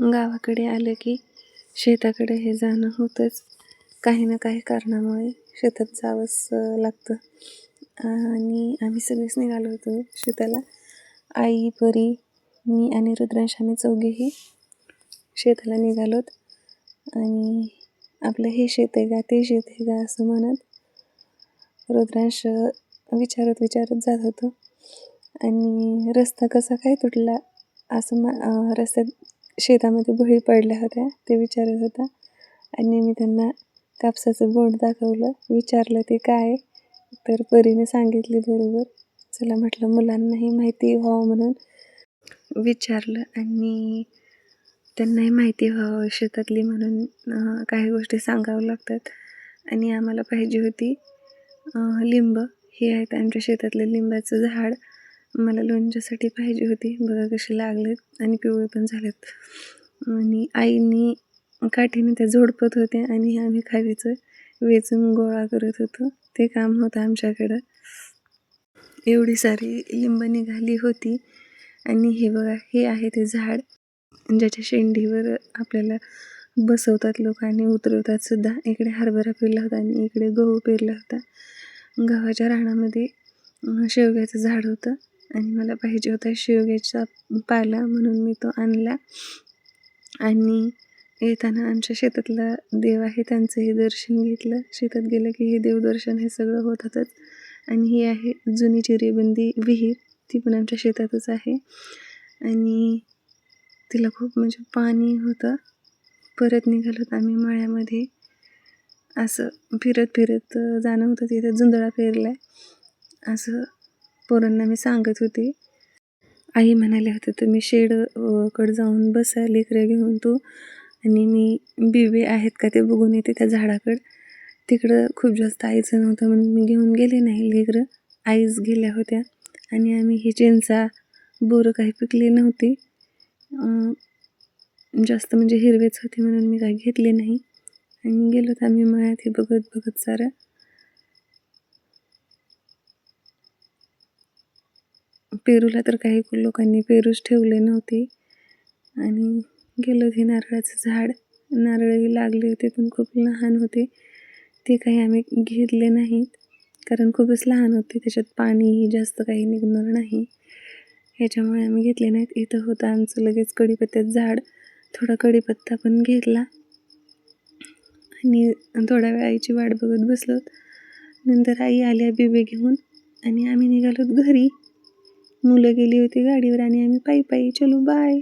गावाकडे आलं की शेताकडे हे जाणं होतंच. काही ना काही कारणामुळे शेतात जावंच लागतं. आणि आम्ही सगळेच निघालो होतो शेताला. आई परी मी आणि रुद्रांश आम्ही चौघेही शेताला निघालोत. आणि आपलं हे शेत आहे का ते शेत आहे का असं म्हणत रुद्रांश विचारत विचारत जात होतो. आणि रस्ता कसा काय तुटला असं मा रस्त्यात शेतामध्ये बळी पडल्या होत्या ते विचारत होता. आणि मी त्यांना कापसाचं बोंड दाखवलं विचारलं ते काय तर परीने सांगितले बरोबर. चला म्हटलं मुलांनाही माहिती व्हावं म्हणून विचारलं आणि त्यांनाही माहिती व्हावं शेतातली म्हणून काही गोष्टी सांगावं लागतात. आणि आम्हाला पाहिजे होती लिंब. हे आहेत आमच्या शेतातलं लिंबाचं झाड. मला लोणच्यासाठी पाहिजे होती. बघा कशी लागलेत आणि पिवळे पण झालेत. आणि आईनी काठीने त्या झोडपत होत्या आणि आम्ही खावीचं वेचून गोळा करत होतो. ते काम होतं आमच्याकडं. एवढी सारी लिंब निघाली होती. आणि हे बघा हे आहे ते झाड. ज्याच्या शेंडीवर आपल्याला बसवतात लोक आणि उतरवतात सुद्धा. इकडे हरभरा पेरला होता आणि इकडे गहू पेरला होता. गव्हाच्या रानामध्ये शेवग्याचं झाड होतं. आणि मला पाहिजे होता शेवग्याचा पाला म्हणून मी तो आणला. आणि येताना आमच्या शेतातला देव आहे त्यांचंही दर्शन घेतलं. शेतात गेलं की हे देवदर्शन हे सगळं होत होतंच आणि ही आहे जुनी चिरेबंदी विहीर. ती पण आमच्या शेतातच आहे. आणि तिला खूप म्हणजे पाणी होतं. परत निघालो आम्ही मळ्यामध्ये. असं फिरत फिरत जाणं होतं तिथे. जुंदळा पेरलाय. असं पोरांना मी सांगत होते. आई म्हणाले होते तुम्ही शेडकडं जाऊन बसा लेकरं घेऊन तू. आणि मी बिबे आहेत का ते बघून येते त्या झाडाकडं. तिकडं खूप जास्त आईचं नव्हतं म्हणून मी घेऊन गेले नाही लेकरं. आईच गेल्या होत्या. आणि आम्ही ही चिंचा बोरं काही पिकली नव्हती. जास्त म्हणजे हिरवेच होते म्हणून मी काही घेतले नाही. आणि गेलो तर आम्ही मळ्यात हे बघत बघत सारं. पेरूला तर काही लोकांनी पेरूच ठेवले नव्हते. आणि गेलं हे नारळाचं झाड. नारळही लागले होते पण खूप लहान होते. ते काही आम्ही घेतले नाहीत कारण खूपच लहान होते. त्याच्यात पाणीही जास्त काही निघणार नाही. ह्याच्यामुळे आम्ही घेतले नाहीत. इथं होतं आमचं लगेच कढीपत्त्यात झाड. थोडा कढीपत्ता पण घेतला. आणि थोड्या वेळ आईची वाट बघत बसलोत. नंतर आई आल्या बिबे घेऊन आणि आम्ही निघालोत घरी. मुलं गेली होती गाडीवर आणि आम्ही पायी पायी चलो बाय